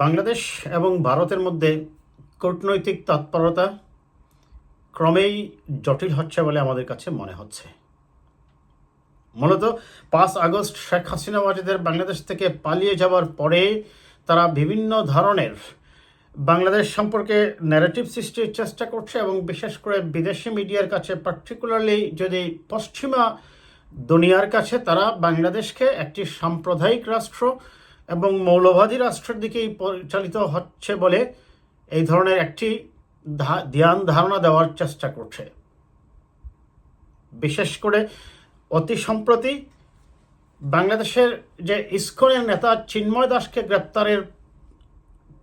বাংলাদেশ এবং ভারতের মধ্যে কূটনৈতিক তৎপরতা ক্রমেই জটিল হচ্ছে বলে আমাদের কাছে মনে হচ্ছে। মূলত পাঁচ আগস্ট শেখ হাসিনা ওয়াজিদের বাংলাদেশ থেকে পালিয়ে যাওয়ার পরে তারা বিভিন্ন ধরনের বাংলাদেশ সম্পর্কে ন্যারেটিভ সৃষ্টির চেষ্টা করছে এবং বিশেষ করে বিদেশি মিডিয়ার কাছে পার্টিকুলারলি যদি পশ্চিমা দুনিয়ার কাছে, তারা বাংলাদেশকে একটি সাম্প্রদায়িক রাষ্ট্র এবং মৌলবাদী রাষ্ট্রের দিকেই পরিচালিত হচ্ছে বলে এই ধরনের একটি ধ্যান ধারণা দেওয়ার চেষ্টা করছে। বিশেষ করে অতি সম্প্রতি বাংলাদেশের যে ইস্কনের নেতা চিন্ময় দাসকে গ্রেপ্তারের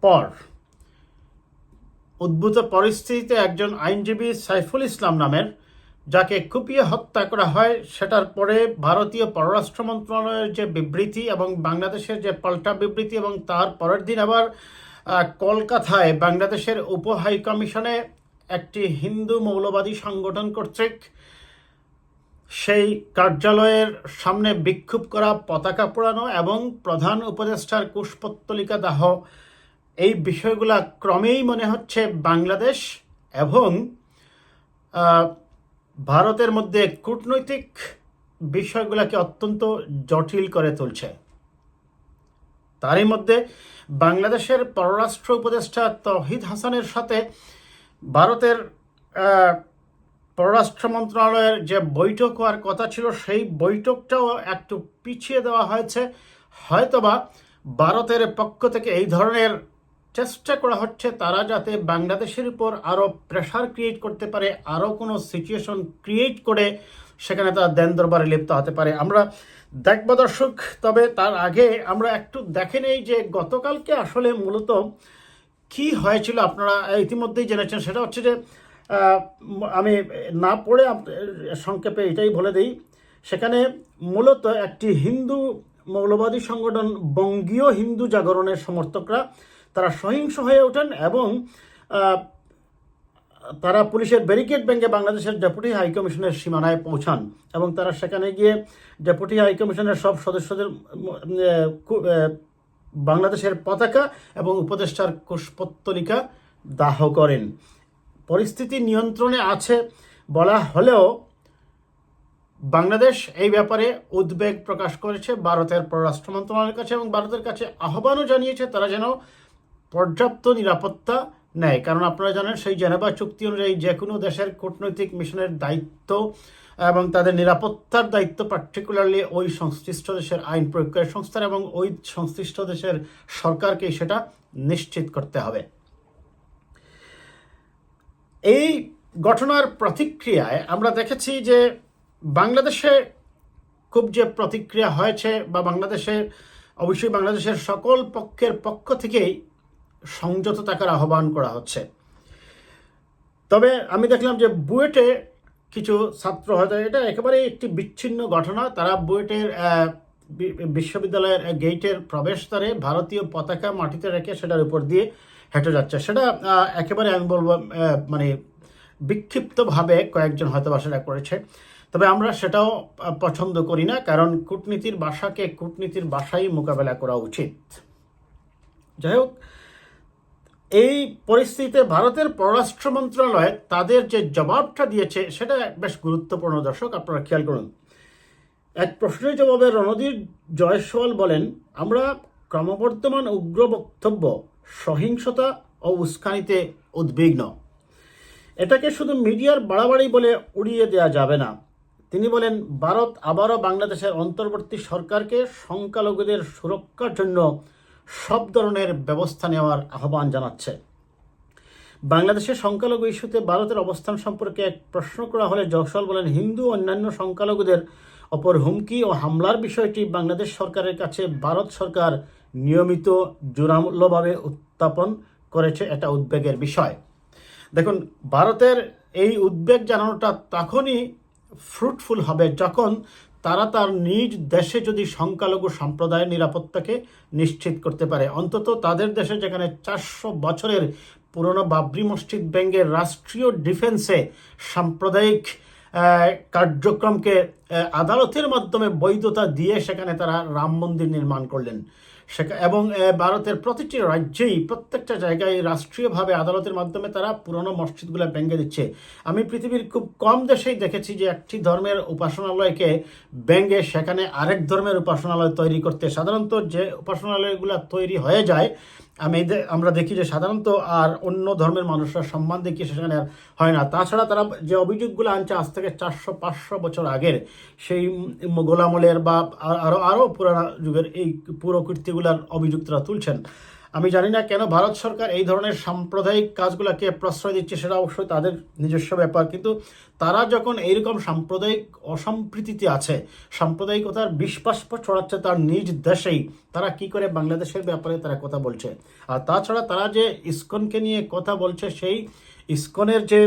পর উদ্ভূত পরিস্থিতিতে একজন আইনজীবী সাইফুল ইসলাম নামের যাকে কুপিয়ে হত্যা করা হয়, সেটার পরে ভারতীয় পররাষ্ট্র মন্ত্রণালয়ের যে বিবৃতি এবং বাংলাদেশের যে পাল্টা বিবৃতি এবং তার পরের দিন আবার কলকাতায় বাংলাদেশের উপ হাই কমিশনে একটি হিন্দু মৌলবাদী সংগঠন কর্তৃক সেই কার্যালয়ের সামনে বিক্ষোভ করা, পতাকা পোড়ানো এবং প্রধান উপদেষ্টার কুশপত্তলিকা দাহ, এই বিষয়গুলা ক্রমেই মনে হচ্ছে বাংলাদেশ এবং ভারতের মধ্যে কূটনৈতিক বিষয়গুলোকে অত্যন্ত জটিল করে তুলছে। তারই মধ্যে বাংলাদেশের পররাষ্ট্র উপদেষ্টা তহিদ হাসানের সাথে ভারতের পররাষ্ট্র মন্ত্রণালয়ের যে বৈঠক হওয়ার কথা ছিল, সেই বৈঠকটাও একটু পিছিয়ে দেওয়া হয়েছে। হয়তোবা ভারতের পক্ষ থেকে এই ধরনের চেষ্টা করা হচ্ছে তারা যাতে বাংলাদেশের উপর আরও প্রেশার ক্রিয়েট করতে পারে আরও কোনো সিচুয়েশন ক্রিয়েট করে সেখানে তারা দেন দরবারে লিপ্ত হতে পারে। আমরা দেখব দর্শক, তবে তার আগে আমরা একটু দেখে নেই যে গতকালকে আসলে মূলত কি হয়েছিল। আপনারা ইতিমধ্যেই জেনেছেন, সেটা হচ্ছে যে আমি না পড়ে সংক্ষেপে এটাই বলে দিই। সেখানে মূলত একটি হিন্দু মৌলবাদী সংগঠন, বঙ্গীয় হিন্দু জাগরণের সমর্থকরা তারা সহিংস হয়ে ওঠেন এবং তারা পুলিশের ব্যারিকেড ভেঙে বাংলাদেশের ডেপুটি হাইকমিশনের সীমানায় পৌঁছান এবং তারা সেখানে গিয়ে ডেপুটি হাইকমিশনের সব সদস্যদের বাংলাদেশের পতাকা এবং উপদেষ্টার কুশপত্তলিকা দাহ করেন। পরিস্থিতি নিয়ন্ত্রণে আছে বলা হলেও বাংলাদেশ এই ব্যাপারে উদ্বেগ প্রকাশ করেছে ভারতের পররাষ্ট্র মন্ত্রণালয়ের কাছে এবং ভারতের কাছে আহ্বানও জানিয়েছে তারা যেন পর্যাপ্ত নিরাপত্তা নেয়। কারণ আপনারা জানেন, সেই জেনেভা চুক্তি অনুযায়ী যে কোনো দেশের কূটনৈতিক মিশনের দায়িত্ব এবং তাদের নিরাপত্তার দায়িত্ব পার্টিকুলারলি ওই সংশ্লিষ্ট দেশের আইন প্রয়োগকারী সংস্থার এবং ওই সংশ্লিষ্ট দেশের সরকারকে সেটা নিশ্চিত করতে হবে। এই ঘটনার প্রতিক্রিয়ায় আমরা দেখেছি যে বাংলাদেশে খুব যে প্রতিক্রিয়া হয়েছে বা বাংলাদেশে, অবশ্যই বাংলাদেশের সকল পক্ষের পক্ষ থেকেই সংযত থাকার আহ্বান করা হচ্ছে। তবে আমি দেখলাম যে বুয়েটে কিছু ছাত্র হয়তো এটা একেবারেই একটি বিচ্ছিন্ন ঘটনা। তারা বুয়েটের বিশ্ববিদ্যালয়ের গেটের প্রবেশদ্বারে ভারতীয় পতাকা মাটিতে রেখে সেটার উপর দিয়ে হেঁটে যাচ্ছে। সেটা একেবারে আমি বলব মানে বিক্ষিপ্তভাবে কয়েকজন হয়তো বা সেটা করেছে। তবে আমরা সেটাও পছন্দ করি না, কারণ কূটনীতির বাসাকে কূটনীতির ভাষাই মোকাবেলা করা উচিত। যাই হোক এই পরিস্থিতিতে ভারতের পররাষ্ট্র মন্ত্রণালয় তাদের যে জবাবটা দিয়েছে, সেটা বেশ গুরুত্বপূর্ণ দর্শক, আপনারা খেয়াল করুন। এক প্রশ্নের জবাবে রণধীর জয়সওয়াল বলেন, আমরা ক্রমবর্ধমান উগ্র বক্তব্য, সহিংসতা ও উস্কানিতে উদ্বিগ্ন। এটাকে শুধু মিডিয়ার বাড়াবাড়ি বলে উড়িয়ে দেওয়া যাবে না। তিনি বলেন, ভারত আবারও বাংলাদেশের অন্তর্বর্তী সরকারকে সংখ্যালঘুদের সুরক্ষার জন্য সব ধরনের ব্যবস্থা নেওয়ার আহ্বান জানাচ্ছে। বাংলাদেশের সংখ্যালঘু ইস্যুতে ভারতের অবস্থান সম্পর্কে এক প্রশ্ন করা হলে জয়সওয়াল বলেন, হিন্দু অন্যান্য সংখ্যালঘুদের অপর হুমকি ও হামলার বিষয়টি বাংলাদেশ সরকারের কাছে ভারত সরকার নিয়মিত জোরালোভাবে উত্থাপন করেছে এটা উদ্বেগের বিষয়। দেখুন, ভারতের এই উদ্বেগ জানানোটা তখনই ফ্রুটফুল হবে যখন তারা তার নিজ দেশে যদি সংখ্যালঘু সম্প্রদায়ের নিরাপত্তাকে নিশ্চিত করতে পারে, অন্তত তাদের দেশে যেখানে চারশো বছরের পুরনো বাবরি মসজিদ ব্যাঙ্গের রাষ্ট্রীয় ডিফেন্সে সাম্প্রদায়িক কার্যক্রমকে আদালতের মাধ্যমে বৈধতা দিয়ে সেখানে তারা রাম মন্দির নির্মাণ করলেন। এবং ভারতের প্রতিটি রাজ্যেই প্রত্যেকটা জায়গায় রাষ্ট্রীয়ভাবে আদালতের মাধ্যমে তারা পুরনো মসজিদগুলো ভেঙে দিচ্ছে। আমি পৃথিবীর খুব কম দেশেই দেখেছি যে একটি ধর্মের উপাসনালয়কে ভেঙে সেখানে আরেক ধর্মের উপাসনালয় তৈরি করতে। সাধারণত যে উপাসনালয়গুলো তৈরি হয়ে যায় আমি আমরা দেখি যে সাধারণত আর অন্য ধর্মের মানুষরা সম্মান দেখি সেখানে আর হয় না। তাছাড়া তারা যে অভিযোগগুলো আনছে আজ থেকে চারশো, পাঁচশো বছর আগের, সেই গোলামলের বা আরও আরও আরও পুরানা যুগের এই পুরো অভিযোগ তারা তুলছেন। আমি জানি না কেন ভারত সরকার এই ধরনের সাম্প্রদায়িক কাজগুলোকে প্রশ্রয় দিচ্ছে, সেটা অবশ্যই তাদের নিজস্ব ব্যাপার। কিন্তু তারা যখন এইরকম সাম্প্রদায়িক অসম্প্রীতিতে আছে, সাম্প্রদায়িকতার বিশ্বাস্প ছড়াচ্ছে তার নিজ দেশেই, তারা কি করে বাংলাদেশের ব্যাপারে তারা কথা বলছে? আর তাছাড়া তারা যে ইস্কনকে নিয়ে কথা বলছে, সেই ইস্কনের যে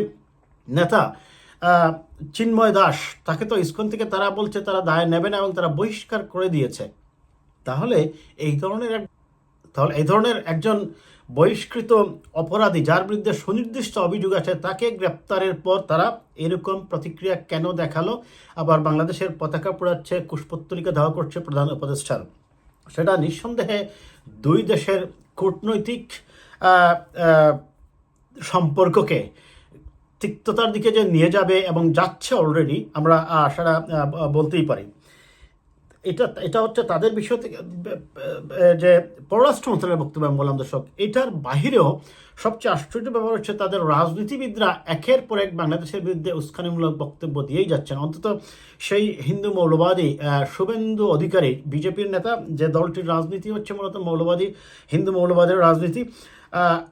নেতা চিন্ময় দাস, তাকে তো ইস্কন থেকে তারা বলছে, তারা দায় নেবে না এবং তারা বহিষ্কার করে দিয়েছে। তাহলে এই ধরনের এক তাহলে এই ধরনের একজন বহিষ্কৃত অপরাধী যার বিরুদ্ধে সুনির্দিষ্ট অভিযোগ আছে, তাকে গ্রেপ্তারের পর তারা এরকম প্রতিক্রিয়া কেন দেখাল? আবার বাংলাদেশের পতাকা পোড়াচ্ছে, কুশপত্তলিকা দেওয়া করছে প্রধান উপদেষ্টার সেটা নিঃসন্দেহে দুই দেশের কূটনৈতিক সম্পর্ককে তিক্ততার দিকে যে নিয়ে যাবে এবং যাচ্ছে অলরেডি আমরা সেটা বলতেই পারি। এটা এটা হচ্ছে তাদের বিষয় থেকে যে পররাষ্ট্র মন্ত্রণালয়ের বক্তব্য আমি বললাম দর্শক, এটার বাহিরেও সবচেয়ে আশ্চর্য ব্যাপার হচ্ছে তাদের রাজনীতিবিদরা একের পর এক বাংলাদেশের বিরুদ্ধে উস্কানিমূলক বক্তব্য দিয়েই যাচ্ছেন। অন্তত সেই হিন্দু মৌলবাদী শুভেন্দু অধিকারী, বিজেপির নেতা, যে দলটির রাজনীতি হচ্ছে মূলত মৌলবাদী, হিন্দু মৌলবাদের রাজনীতি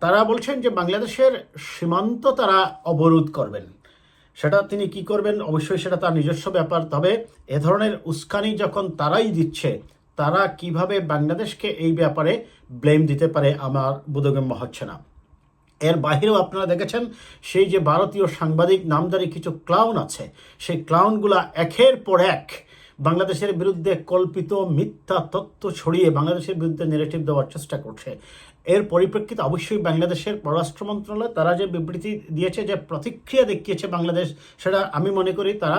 তারা বলছেন যে বাংলাদেশের সীমান্ত তারা অবরোধ করবেন। সেটা তিনি কি করবেন? অবশ্যই সেটা তার নিজস্ব ব্যাপার। তবে এ ধরনের উস্কানি যখন তারাই দিচ্ছে, তারা কীভাবে বাংলাদেশকে এই ব্যাপারে ব্লেম দিতে পারে আমার বোধগম্য হচ্ছে না। এর বাহিরেও আপনারা দেখেছেন, সেই যে ভারতীয় সাংবাদিক নামদারি কিছু ক্লাউন আছে, সেই ক্লাউনগুলা একের পর এক বাংলাদেশের বিরুদ্ধে কল্পিত মিথ্যা তথ্য ছড়িয়ে বাংলাদেশের বিরুদ্ধে নেগেটিভ দেওয়ার চেষ্টা করছে। এর পরিপ্রেক্ষিতে অবশ্যই বাংলাদেশের পররাষ্ট্র মন্ত্রণালয়, তারা যে বিবৃতি দিয়েছে, যে প্রতিক্রিয়া দেখিয়েছে বাংলাদেশ, সেটা আমি মনে করি তারা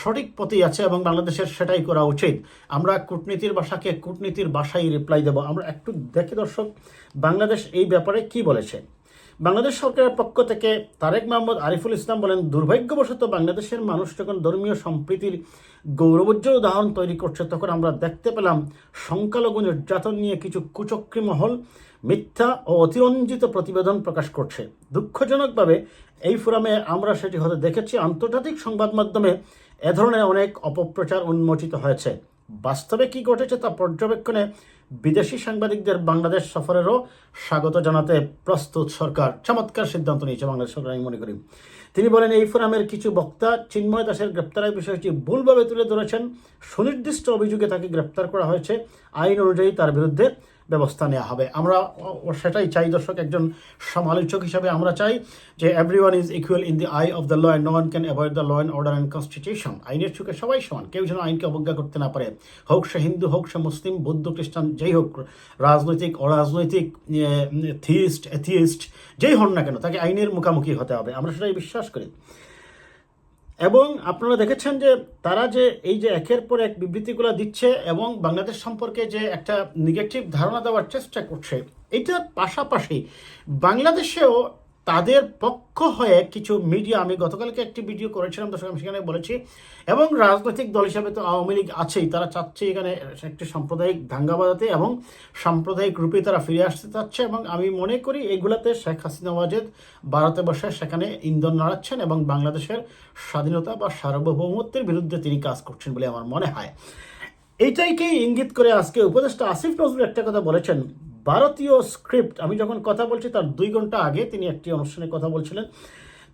সঠিক পথেই আছে এবং বাংলাদেশের সেটাই করা উচিত। আমরা কূটনীতির ভাষাকে কূটনীতির ভাষায় রিপ্লাই দেব। আমরা একটু দেখি দর্শক, বাংলাদেশ এই ব্যাপারে কি বলেছে? বাংলাদেশ সরকারের পক্ষ থেকে তারেক মোহাম্মদ আরিফুল ইসলাম বলেন, দুর্ভাগ্যবশত বাংলাদেশের মানুষ যখন ধর্মীয় সম্প্রীতির গৌরবোজ্জ্বল উদাহরণ তৈরি করছে, তখন আমরা দেখতে পেলাম সংখ্যালঘু নির্যাতন নিয়ে কিছু কুচক্রী মহল মিথ্যা ও অতিরঞ্জিত প্রতিবেদন প্রকাশ করছে। দুঃখজনকভাবে এই ফোরামে আমরা সেটি হতে দেখেছি। আন্তর্জাতিক সংবাদ মাধ্যমে এ ধরনের অনেক অপপ্রচার উন্মোচিত হয়েছে। বাস্তবে কি ঘটেছে তা পর্যবেক্ষণে বিদেশি সাংবাদিকদের বাংলাদেশ সফরেরও স্বাগত জানাতে প্রস্তুত সরকার। চমৎকার সিদ্ধান্ত নিয়েছে বাংলাদেশ সরকার, আমি মনে করি। তিনি বলেন, এই ফোরামের কিছু বক্তা চিন্ময় দাসের গ্রেপ্তারের বিষয়টি ভুলভাবে তুলে ধরেছেন। সুনির্দিষ্ট অভিযোগে তাকে গ্রেপ্তার করা হয়েছে। আইন অনুযায়ী তার বিরুদ্ধে ব্যবস্থা নেওয়া হবে। আমরা সেটাই চাই দর্শক, একজন সমালোচক হিসাবে আমরা চাই যে every one is equal in the eye of the law and no one can avoid the law and order and constitution আইনের চোখে সবাই সমান, কেউ যেন আইনকে অবজ্ঞা করতে না পারে। হোক সে হিন্দু, হোক সে মুসলিম, বৌদ্ধ, খ্রিস্টান, যেই হোক, রাজনৈতিক, অরাজনৈতিক থিইস্ট এথিইস্ট যেই হন না কেন, তাকে আইনের মুখোমুখি হতে হবে। আমরা সেটাই বিশ্বাস করি। এবং আপনারা দেখেছেন যে তারা যে এই যে একের পর এক বিবৃতিগুলো দিচ্ছে এবং বাংলাদেশ সম্পর্কে যে একটা নেগেটিভ ধারণা দেওয়ার চেষ্টা করছে, এটার পাশাপাশি বাংলাদেশেও তাদের পক্ষ হয়ে কিছু মিডিয়া আমি গতকালকে একটি ভিডিও করেছিলাম, দর্শক, আমি সেখানে বলেছি। এবং রাজনৈতিক দল হিসাবে তো আওয়ামী লীগ আছেই, তারা চাচ্ছে এখানে একটি সাম্প্রদায়িক দাঙ্গা বাজাতে এবং সাম্প্রদায়িক রূপে তারা ফিরে আসতে চাচ্ছে এবং আমি মনে করি এগুলাতে শেখ হাসিনা, ওয়াজেদ, ভারতে বসে সেখানে ইন্ধন নাড়াচ্ছেন এবং বাংলাদেশের স্বাধীনতা বা সার্বভৌমত্বের বিরুদ্ধে তিনি কাজ করছেন বলে আমার মনে হয়। এইটাইকেই ইঙ্গিত করে আজকে উপদেষ্টা আসিফ নজরুল একটা কথা বলেছেন ভারতীয় স্ক্রিপ্ট আমি যখন কথা বলছি তার দুই ঘণ্টা আগে তিনি একটি অনুষ্ঠানে কথা বলছিলেন।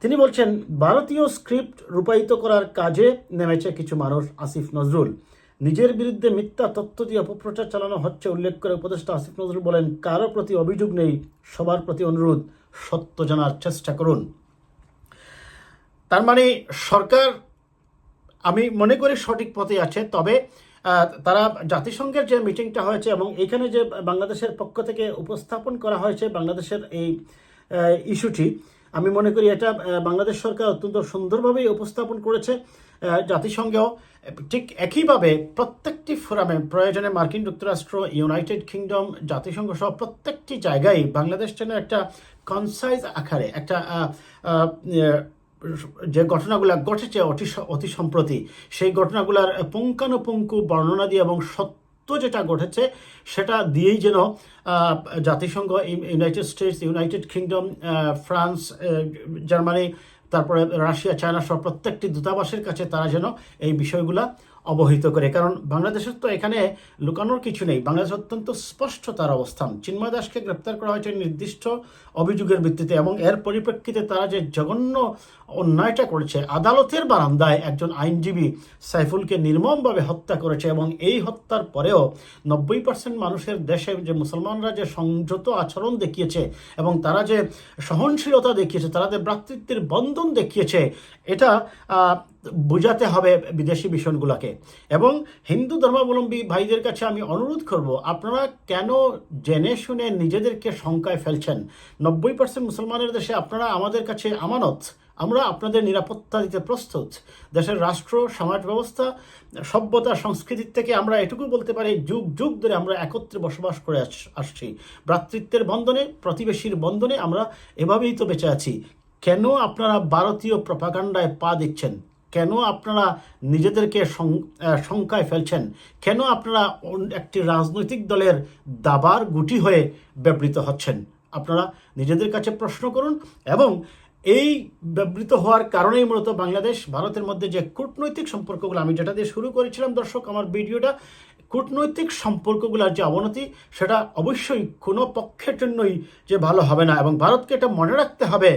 তিনি বলছেন, ভারতীয় স্ক্রিপ্ট রূপায়িত করার কাজে নেমেছে কিছু মানুষ, আসিফ নজরুল। নিজের বিরুদ্ধে মিথ্যা তথ্য দিয়ে অপপ্রচার চালানো হচ্ছে, উল্লেখ করে উপদেষ্টা আসিফ নজরুল বলেন, কারও প্রতি অভিযোগ নেই, সবার প্রতি অনুরোধ, সত্য জানার চেষ্টা করুন। তার মানে সরকার, আমি মনে করি সঠিক পথে আছে, তবে তারা জাতিসংঘের যে মিটিংটা হয়েছে এবং এখানে যে বাংলাদেশের পক্ষ থেকে উপস্থাপন করা হয়েছে বাংলাদেশের এই ইস্যুটি, আমি মনে করি এটা বাংলাদেশ সরকার অত্যন্ত সুন্দরভাবেই উপস্থাপন করেছে। জাতিসংঘেও ঠিক একইভাবে প্রত্যেকটি ফোরামে প্রয়োজনে মার্কিন যুক্তরাষ্ট্র, ইউনাইটেড কিংডম, জাতিসংঘ সহ প্রত্যেকটি জায়গায় বাংলাদেশ যেন একটা কনসাইজ আকারে, একটা যে ঘটনাগুলো ঘটেছে অতি অতি সম্প্রতি, সেই ঘটনাগুলোর পুঙ্খানুপুঙ্খু বর্ণনা দিয়ে এবং সত্য যেটা ঘটেছে, সেটা দিয়েই যেন জাতিসংঘ United States, United Kingdom France Germany, তারপরে রাশিয়া, চায়না সহ প্রত্যেকটি দূতাবাসের কাছে তারা যেন এই বিষয়গুলা অবহিত করে। কারণ বাংলাদেশের তো এখানে লুকানোর কিছু নেই। বাংলাদেশ অত্যন্ত স্পষ্ট তার অবস্থান। চিন্ময় দাসকে গ্রেপ্তার করা হয়েছে নির্দিষ্ট অভিযোগের ভিত্তিতে এবং এর পরিপ্রেক্ষিতে তারা যে জঘন্য অন্যায়টা করেছে, আদালতের বারান্দায় একজন আইনজীবী সাইফুলকে নির্মমভাবে হত্যা করেছে এবং এই হত্যার পরেও নব্বই পার্সেন্ট মানুষের দেশে যে মুসলমানরা যে সংযত আচরণ দেখিয়েছে এবং তারা যে সহনশীলতা দেখিয়েছে, তারা যে ভ্রাতৃত্বের বন্ধন দেখিয়েছে, এটা বোঝাতে হবে বিদেশি মিশনগুলোকে এবং হিন্দু ধর্মাবলম্বী ভাইদের কাছে আমি অনুরোধ করব, আপনারা কেন জেনে শুনে নিজেদেরকে শঙ্কায় ফেলছেন? নব্বই পার্সেন্ট মুসলমানের দেশে আপনারা আমাদের কাছে আমানত। আমরা আপনাদের নিরাপত্তা দিতে প্রস্তুত। দেশের রাষ্ট্র, সমাজ ব্যবস্থা, সভ্যতা, সংস্কৃতির থেকে আমরা এটুকু বলতে পারি, যুগ যুগ ধরে আমরা একত্রে বসবাস করে আস- আসছি। ভ্রাতৃত্বের বন্ধনে, প্রতিবেশীর বন্ধনে আমরা এভাবেই তো বেঁচে আছি। কেন আপনারা ভারতীয় প্রপাগান্ডায় পা দিচ্ছেন? কেন আপনারা নিজেদেরকে শঙ্কায় ফেলছেন? কেন আপনারা একটি রাজনৈতিক দলের দাবার গুটি হয়ে ব্যবহৃত হচ্ছেন? আপনারা নিজেদের কাছে প্রশ্ন করুন এবং এই ব্যবহৃত হওয়ার কারণেই মূলত বাংলাদেশ, ভারতের মধ্যে যে কূটনৈতিক সম্পর্কগুলো, আমি যেটা দিয়ে শুরু করেছিলাম দর্শক, আমার ভিডিওটা কূটনৈতিক সম্পর্কগুলোর যে অবনতি, সেটা অবশ্যই কোনো পক্ষের জন্যই যে ভালো হবে না। এবং ভারতকে এটা মনে রাখতে হবে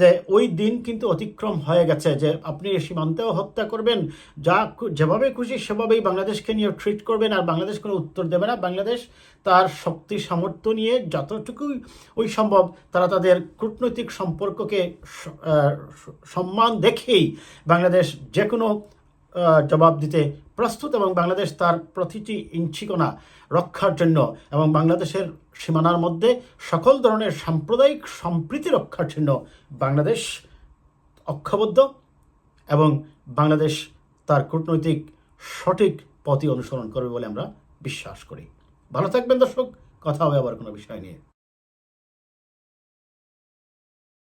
যে ওই দিন কিন্তু অতিক্রম হয়ে গেছে যে আপনি সীমান্তেও হত্যা করবেন, যা যেভাবে খুশি সেভাবেই বাংলাদেশকে নিয়ে ট্রিট করবেন, আর বাংলাদেশ কোনো উত্তর দেবে না। বাংলাদেশ তার শক্তি সামর্থ্য নিয়ে যতটুকুই ওই সম্ভব তারা তাদের কূটনৈতিক সম্পর্ককে সম্মান দেখেই বাংলাদেশ যে কোনো জবাব দিতে প্রস্তুত এবং বাংলাদেশ তার প্রতিটি ইঞ্চিকোনা রক্ষার জন্য এবং বাংলাদেশের সীমানার মধ্যে সকল ধরনের সাম্প্রদায়িক সম্প্রীতি রক্ষার জন্য বাংলাদেশ অক্ষবদ্ধ এবং বাংলাদেশ তার কূটনৈতিক সঠিক পথই অনুসরণ করবে বলে আমরা বিশ্বাস করি। ভালো থাকবেন দর্শক, কথা হবে আবার কোনো বিষয় নিয়ে।